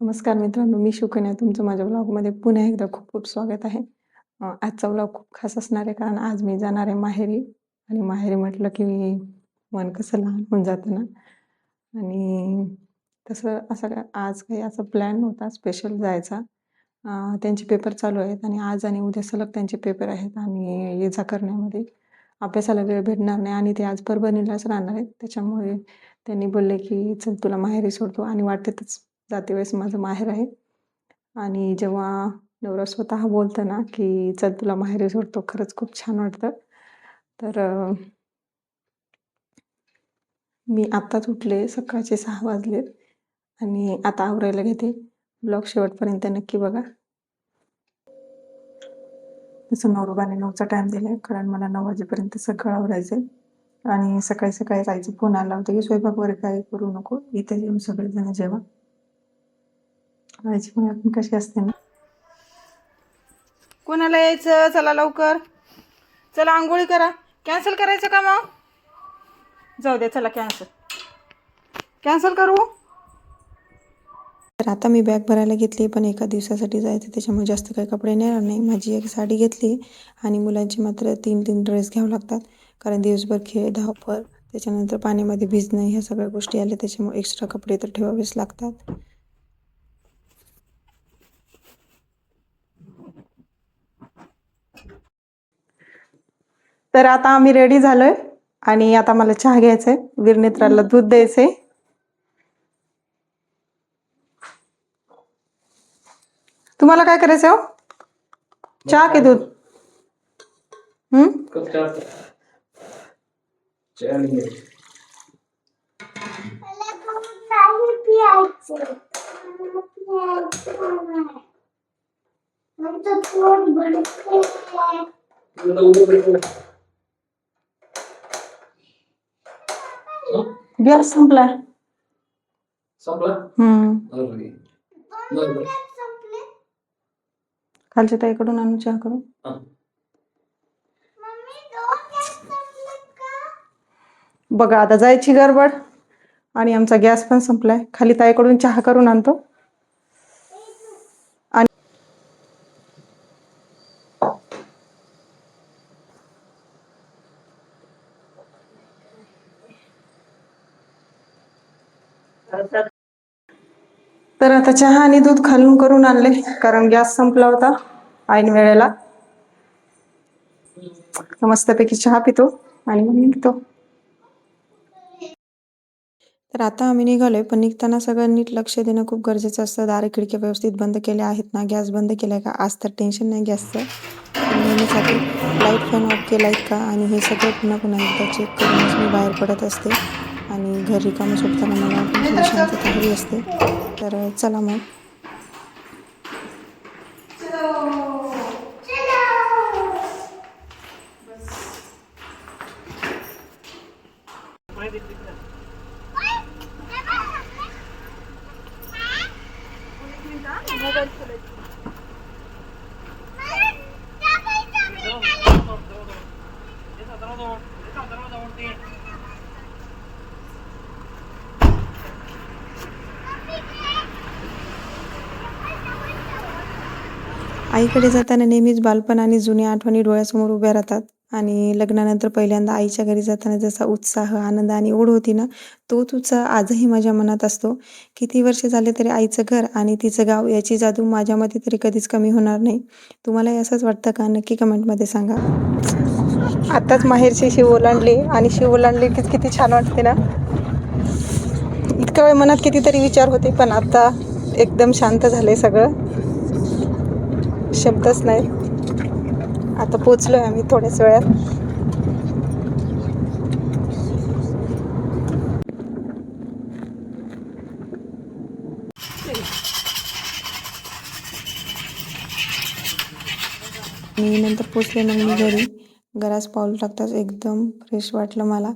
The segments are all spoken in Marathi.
नमस्कार मित्रांनो मी शुकन्या. तुमचं माझ्या ब्लॉगमध्ये पुन्हा एकदा खूप खूप स्वागत आहे. आजचा ब्लॉग खूप खास असणार आहे कारण आज मी जाणार आहे माहेरी आणि माहेरी म्हटलं की मन कसं लहान होऊन जातं ना. आणि तसं असं का आज काही असा प्लॅन नव्हता स्पेशल जायचा. त्यांचे पेपर चालू आहेत आणि आज आणि उद्या सलग त्यांचे पेपर आहेत आणि ये जा करण्यामध्ये. अभ्यासाला वेळ भेटणार नाही आणि ते आज परभणीलाच राहणार आहेत. त्याच्यामुळे त्यांनी बोलले की चल तुला माहेरी सोडतो. आणि वाटेतच जाते वेळेस माझं माहेर आहे. आणि जेव्हा नवरा स्वतः बोलतं ना की चल तुला माहेरी सोडतो. खरंच खूप छान वाटतं. तर मी आत्ताच उठले सकाळचे सहा वाजलेत आणि आता आवरायला घेते. ब्लॉग शेवटपर्यंत नक्की बघा. तसं नवरोबाने नऊचा टाईम दिला आहे कारण मला नऊ वाजेपर्यंत सगळं आवरायचं आहे आणि सकाळी सकाळी जायचं फोन आला होता की स्वयंपाक वगैरे काय करू नको. इथे येऊन सगळेजण जेवा. पण आपण कशी असते? ना कोणाला यायचं? चला लवकर. चला आंघोळी करा. कॅन्सल करायचं का मग? जाऊ दे चला कॅन्सल कॅन्सल करू? तर आता मी बॅग भरायला घेतली पण एका दिवसासाठी जायचं. त्याच्यामुळे जास्त काही कपडे नेणार नाही. माझी एक साडी घेतली आणि मुलांची मात्र तीन तीन ड्रेस घ्यावं लागतात. कारण दिवसभर खेळ धावपळ त्याच्यानंतर पाण्यामध्ये भिजणं ह्या सगळ्या गोष्टी आल्या. त्याच्यामुळे एक्स्ट्रा कपडे तर ठेवावेच लागतात. तर आता आम्ही रेडी झालोय. आणि आता मला चहा घ्यायचा आहे वीरनेत्राला दूध द्यायचंय. तुम्हाला काय करायचं हो? चहा की दूध? हम्म मला दूध नाही प्यायचं मला प्यायचं नाही माझं पोट भरतंय. गॅस संपलाय संपला हम्म मिनिटात संपले. खालच्या ताईकडून आणू चहा करून मम्मी दोन गॅस संपलेत का? बघा आता जायची गडबड आणि आमचा गॅस पण संपलाय खाली ताईकडून चहा करून आणतो आणि तर आता चहा आणि दूध खालून करून आणले कारण गॅस संपला होता ऐन वेळेला. मस्तपैकी चहा पितो आणि मग निघतो. तर आता आम्ही निघालोय पण निघताना सगळं नीट लक्ष देणं खूप गरजेचं असतं. दारे खिडक्या व्यवस्थित बंद केल्या आहेत ना? गॅस बंद केलाय का? आज तर टेन्शन नाही गॅसचं. नेहमीसाठी लाइट फॅन ऑफ केलाय का? आणि हे सगळं पुन्हा पुन्हा एकदा चेक करूनच मी बाहेर पडत असते. आणि घर रिकामं सोडताना मला शांतता हवी असते. तर चला मग. आईकडे जाताना नेहमीच बालपण आणि जुन्या आठवणी डोळ्यासमोर उभ्या राहतात. आणि लग्नानंतर पहिल्यांदा आईच्या घरी जाताना जसा उत्साह आनंद आणि ओढ होती ना तोच उत्साह आजही माझ्या मनात असतो. किती वर्ष झाले तरी आईचं घर आणि तिचं गाव याची जादू माझ्या मते तरी कधीच कमी होणार नाही. तुम्हालाही असंच वाटतं का? नक्की कमेंटमध्ये सांगा. आताच माहेरची शिव ओलांडली आणि शिव ओलांडली की किती छान वाटते ना? इतका वेळ मनात कितीतरी विचार होते पण आता एकदम शांत झाले सगळं. शब्दच नाही. आता पोचलो आहे आम्ही थोड्याच वेळात. मी नंतर पोचले मग मी घरी. घरास पाऊल टाकताच एकदम फ्रेश वाटलं मला.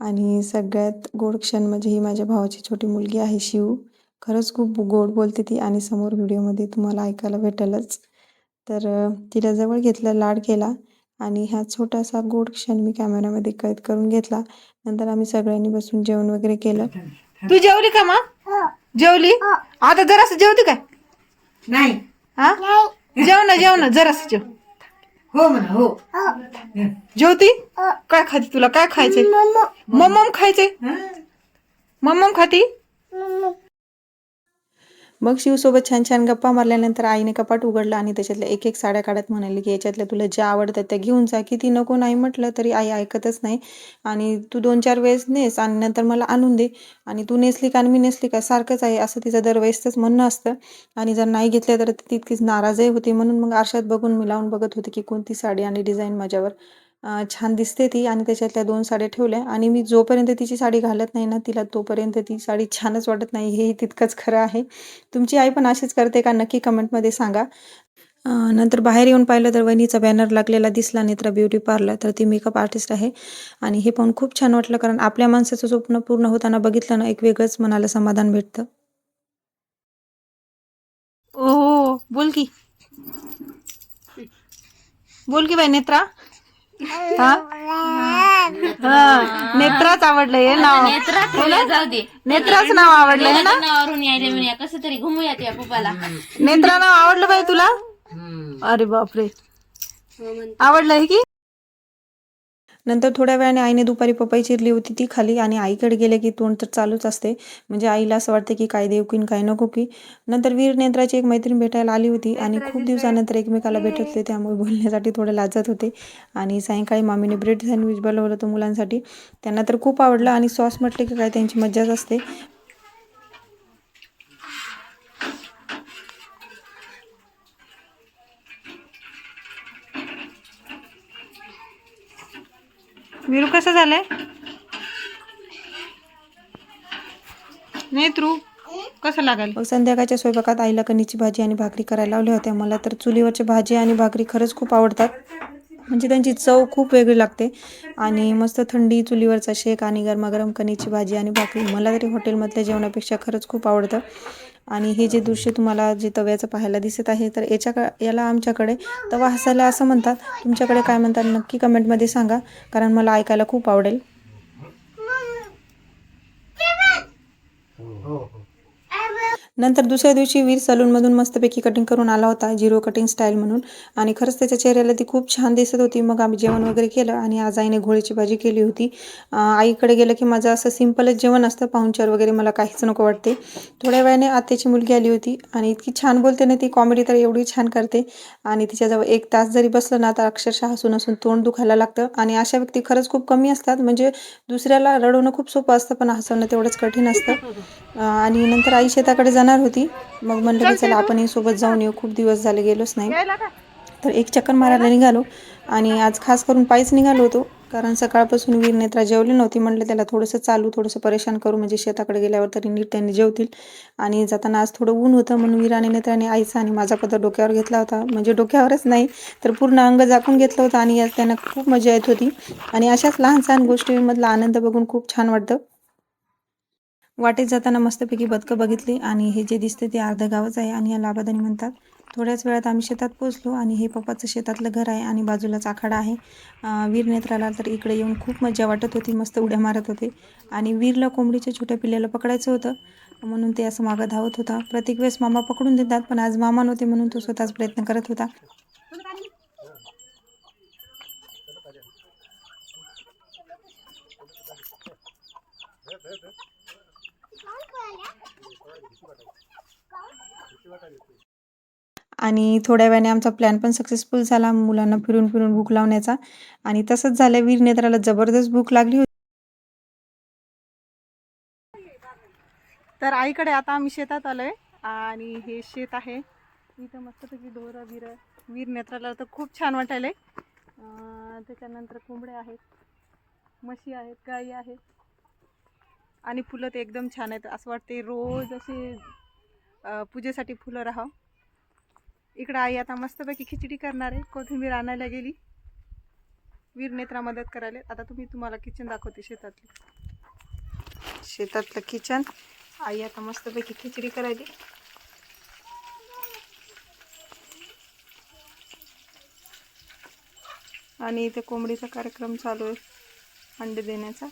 आणि सगळ्यात गोड क्षण म्हणजे ही माझ्या भावाची छोटी मुलगी आहे शिव. खरंच खूप गोड बोलते ती आणि समोर व्हिडिओमध्ये तुम्हाला ऐकायला भेटेलच. तर तिला जवळ घेतलं लाड केला आणि हा छोटासा गोड क्षण मी कॅमेरामध्ये कैद करून घेतला. नंतर आम्ही सगळ्यांनी बसून जेवण वगैरे केलं. तू जेवली का मग? जेवली? आता जरासं जेवते काय? नाही. हा? जेव ना जेव ना जरासं जेव. हो म्हणा हो. जेवती? काय खाते तुला? काय खायचंय? मम्मम खायचंय? मम्मम खाती? मग शिवसोबत छान छान गप्पा मारल्यानंतर आईने कपाट उघडलं आणि त्याच्यातल्या एक एक साड्या काढत म्हणाली की याच्यातल्या तुला ज्या आवडतात त्या घेऊन जा. किती नको नाही म्हटलं तरी आई ऐकतच नाही. आणि तू दोन चार वेळेस नेस आणि नंतर मला आणून दे. आणि तू नेसली का आणि मी नेसली का सारखंच आहे असं तिचं दरवेळेसच म्हणणं असतं. आणि जर नाही घेतलं तर ती तितकीच नाराजही होती. म्हणून मग आरशात बघून मी लावून बघत होते की कोणती साडी आणि डिझाईन माझ्यावर छान दिसते ती आणि त्याच्यातल्या दोन साड्या ठेवल्या आणि मी जोपर्यंत तिची साडी घालत नाही ना तिला तोपर्यंत ती साडी छानच वाटत नाही. हे तितकंच खरं आहे. तुमची आई पण अशीच करते का? नक्की कमेंटमध्ये सांगा. नंतर बाहेर येऊन पाहिलं तर वहिनीचा बॅनर लागलेला दिसला नेत्रा ब्युटी पार्लर तर ती मेकअप आर्टिस्ट आहे. आणि हे पाहून खूप छान वाटलं कारण आपल्या माणसाचं स्वप्न पूर्ण होताना बघितलं ना एक वेगळंच मनाला समाधान भेटतं. ओ बोल की. बोल की बाई नेत्रा. हा? हा, नेत्राच आवडलंय हे नाव. नेत्रा जाऊ दे. नेत्राच नाव आवडलंय है ना? नावावरून यायले कसं तरी घुमूया त्या पप्पाला. नेत्रा नाव आवडलं बाई तुला? अरे बापरे. आवडलंय की? नंतर थोड्या वेळाने आईने दुपारी पपई चिरली होती ती खाली आणि आईकडे गेले की तोंड तर चालूच असते. म्हणजे आईला असं वाटते की काय देऊ की काय नको की. नंतर वीर नेत्राची एक मैत्रीण भेटायला आली होती आणि खूप दिवसानंतर एकमेकाला भेटत होते. त्यामुळे बोलण्यासाठी थोडं लाजत होते. आणि सायंकाळी मामीने ब्रेड सँडविच बनवलं होतं मुलांसाठी. त्यांना तर खूप आवडलं आणि सॉस म्हटले की काय त्यांची मज्जाच असते. विरू कसं झालंय? नेत्रू कसं लागेल? मग संध्याकाळच्या स्वयंपाकात आईला कणीची भाजी आणि भाकरी करायला लावल्या होत्या. मला तर चुलीवरची भाजी आणि भाकरी खरंच खूप आवडतात. म्हणजे त्यांची चव खूप वेगळी लागते. आणि मस्त थंडी चुलीवरचा शेक आणि गरमागरम कणीची भाजी आणि भाकरी. मला तरी हॉटेलमधल्या जेवणापेक्षा खरंच खूप आवडतं. आणि हे जे दृश्य तुम्हाला जे तव्याचं पाहायला दिसत आहे तर याच्या याला आमच्याकडे तवा हसायला असं म्हणतात. तुमच्याकडे काय म्हणतात नक्की कमेंटमध्ये सांगा कारण मला ऐकायला खूप आवडेल. हो, हो, हो. नंतर दुसऱ्या दिवशी वीर सलूनमधून मस्तपैकी कटिंग करून आला होता झिरो कटिंग स्टाईल म्हणून. आणि खरंच त्याच्या चेहऱ्याला ती खूप छान दिसत होती. मग आम्ही जेवण वगैरे केलं आणि आज आईने घोळीची भाजी केली होती. आईकडे गेलं की माझं असं सिम्पलच जेवण असतं. पाहुणचार वगैरे मला काहीच नको वाटते. थोड्या वेळाने आत्याची मुलगी आली होती आणि इतकी छान बोलते ना ती कॉमेडी तर एवढी छान करते. आणि तिच्याजवळ एक तास जरी बसलं ना तर अक्षरशः हसून हसून तोंड दुखायला लागतं. आणि अशा व्यक्ती खरंच खूप कमी असतात. म्हणजे दुसऱ्याला रडवणं खूप सोपं असतं पण हसवणं तेवढंच कठीण असतं. आणि नंतर आई शेताकडे जाणार होती. मग म्हणलं की चला आपणही सोबत जाऊन येऊ. खूप दिवस झाले गेलोच नाही. तर एक चक्कर मारायला निघालो. आणि आज खास करून पायीच निघालो होतो. कारण सकाळपासून वीर नेत्रा जेवली नव्हती. म्हटलं त्याला थोडंसं चालू थोडंसं परेशान करू. म्हणजे शेताकडे गेल्यावर तरी नीट त्यांनी जेवतील. आणि जाताना आज थोडं ऊन होतं. म्हणून वीर आणि नेत्राने आईचा आणि माझा पदर डोक्यावर घेतला होता. म्हणजे डोक्यावरच नाही तर पूर्ण अंग झाकून घेतलं होतं. आणि यात त्यांना खूप मजा येत होती. आणि अशाच लहान सहान गोष्टींमधला आनंद बघून खूप छान वाटतं. वाटेत जाताना मस्तपैकी बदकं बघितली आणि हे जे दिसते ते अर्धं गावच आहे आणि या लाभादानी म्हणतात थोड्याच वेळात आम्ही शेतात पोचलो आणि हे पप्पाचं शेतातलं घर आहे आणि बाजूलाच आखाडा आहे. वीर नेत्राला तर इकडे येऊन खूप मजा वाटत होती मस्त उड्या मारत होते आणि वीरला कोंबडीच्या छोट्या पिल्ल्याला पकडायचं होतं. म्हणून ते असं मागं धावत होता. प्रत्येक वेळेस मामा पकडून देतात पण आज मामा नव्हते म्हणून तो स्वतःच प्रयत्न करत होता. आणि थोड्या वेळाने आमचा प्लॅन पण सक्सेसफुल झाला मुलांना फिरून फिरून भूक लावण्याचा. आणि तसंच झालं वीर नेत्राला जबरदस्त भूक लागली होती. तर आईकडे आता आम्ही शेतात आलोय आणि हे शेत आहे. इथं मस्त डोरं बिरं वीर नेत्राला तर खूप छान वाटायलंय. त्याच्यानंतर कोंबड्या आहेत म्हशी आहेत गाई आहेत. आणि फुलं तर एकदम छान आहेत. असं वाटते रोज असे पूजेसाठी फुलं राहावं. इकडं आई आता मस्तपैकी खिचडी करणार आहे. कोथिंबीर आणायला गेली. वीर नेत्रा मदत करायला. आता तुम्ही तुम्हाला किचन दाखवते शेतातली. शेतातलं किचन आई आता मस्तपैकी खिचडी करायली. आणि इथे कोंबडीचा कार्यक्रम चालू आहे. अंडे देण्याचा.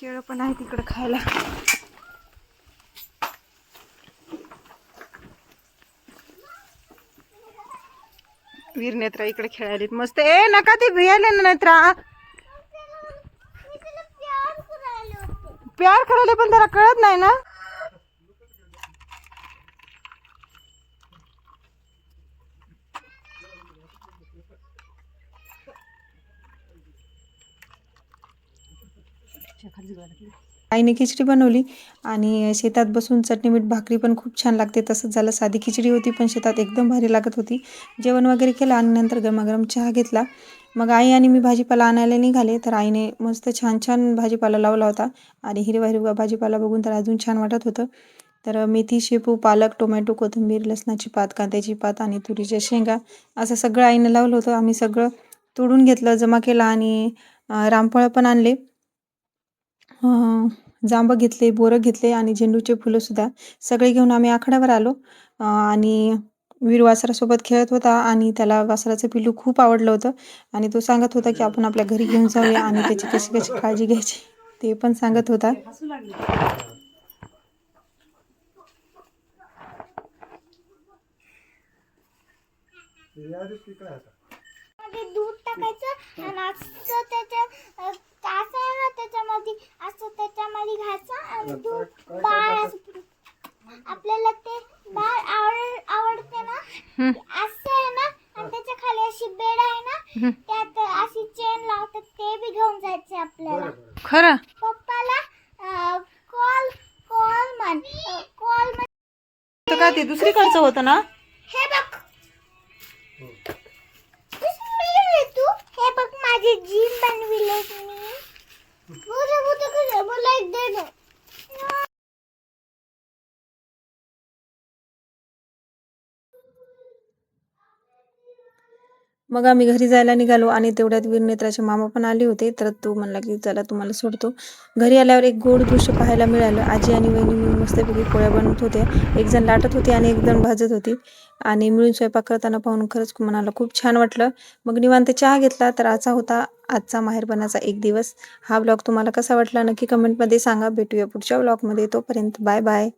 केळं पण आहे तिकडे खायला. वीर नेत्रा इकडे खेळायला मस्त. ए नका ते भियायला ना नेत्रा. प्यार करायला पण त्याला कळत नाही ना? आईने खिचडी बनवली आणि शेतात बसून चटणी मीठ भाकरी पण खूप छान लागते. तसंच झालं साधी खिचडी होती पण शेतात एकदम भारी लागत होती. जेवण वगैरे केलं आणि नंतर गरमागरम चहा घेतला. मग आई आणि मी भाजीपाला आणायला निघाले तर आईने मस्त छान छान भाजीपाला लावला होता. आणि हिरवा हिरवा भाजीपाला बघून तर अजून छान वाटत होतं. तर मेथी शेपू पालक टोमॅटो कोथिंबीर लसणाची पात कांद्याची पात आणि तुरीच्या शेंगा असं सगळं आईने लावलं होतं. आम्ही सगळं तोडून घेतलं जमा केलं आणि रामफळं पण आणले. अं, जांब घेतले बोरं घेतले आणि झेंडूचे फुलं सुद्धा सगळे घेऊन आम्ही आखाड्यावर आलो. आणि वीर वासरासोबत खेळत होता आणि त्याला वासराचं पिल्लू खूप आवडलं होतं. आणि तो सांगत होता की आपण आपल्या घरी घेऊन जाऊया आणि त्याची कशी कशी काळजी घ्यायची ते पण सांगत होता. मध्ये दूध टाकायचं आणि असं त्याच्या अं, कास आहे ना त्याच्यामध्ये असं त्याच्यामध्ये घ्यायचं आणि दूध बाळ असं. आपल्याला ते बाळ आवड आवडते ना असं आहे ना आणि त्याच्याखाली अशी बेड आहे ना त्यात अशी चेन लावतात ते बी घेऊन जायचे आपल्याला. खरं? पप्पाला कॉल कॉल म्हण कॉल म्हण तर काय ते दुसरीकडचं होतं ना? हे बघ माझी जीन बनविले मी मोठं मोठं कसं मला एक दे ना मग आम्ही घरी जायला निघालो आणि तेवढ्यात वीरनेत्राचे मामा पण आले होते. तर तो म्हणला की चला तुम्हाला सोडतो. घरी आल्यावर एक गोड दृश्य पाहायला मिळालं. आजी आणि वहिनी मिळून मस्तपैकी पोळ्या बनवत होत्या. एक जण लाटत होती आणि एक जण भाजत होती. आणि मिळून स्वयंपाक करताना पाहून खरंच मनाला खूप छान वाटलं. मग निवांत चहा घेतला तर आजचा होता आजचा माहेरपणाचा एक दिवस. हा ब्लॉग तुम्हाला कसा वाटला नक्की कमेंटमध्ये सांगा. भेटूया पुढच्या ब्लॉगमध्ये. तोपर्यंत बाय बाय.